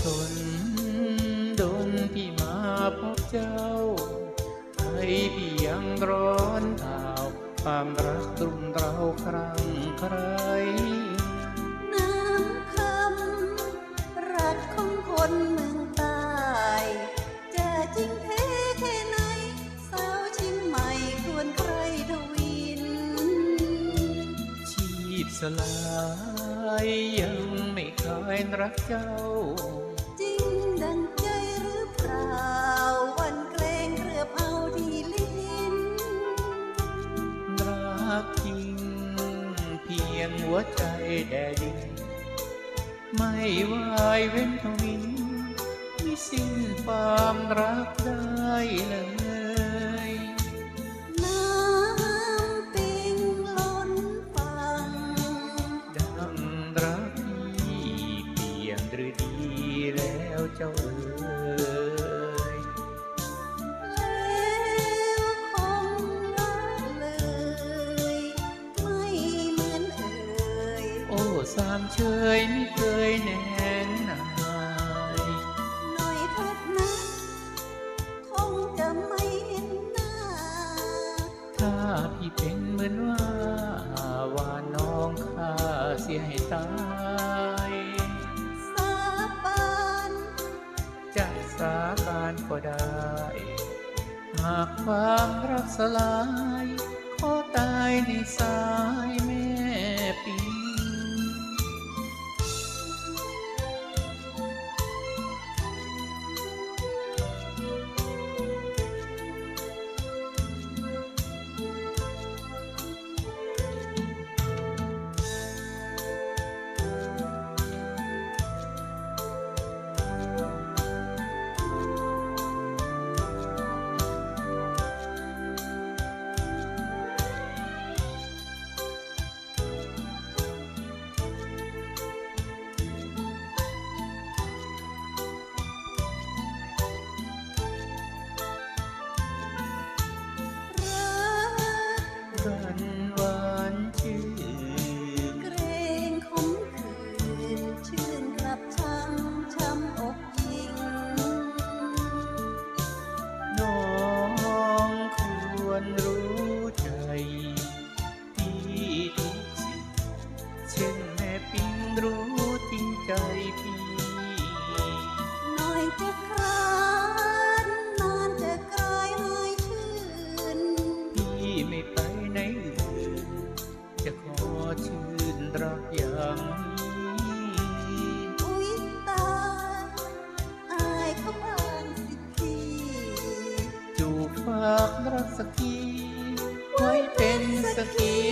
สนดนพี่มาพบเจ้าให้พี่ยังร้อนเผาความรักตรุมเราครั้งใคร สลายยังไม่เคยรักเจ้า จริงดังใจหรือเปล่า วันเกรงเรือบเอาที่ลิ้น รักจริง เพียงหัวใจแดดิน ไม่วายเว้นทวินมิสิ้นความรักได้เลย หรือดีแล้วเจ้าเอ๋ยแล้วคงละเลย ไม่เหมือนเอ่ยโอ้สามเชยไม่เคยแน่นนายหน่อยเถิดนะ คงจะไม่เห็นหน้า ถ้าพี่เป็นเหมือนว่า ว่าน้องข้าเสียให้ตาย ก็ได้ หากความรักสลาย ขอตายในสาย สักทีไว้เป็นสักที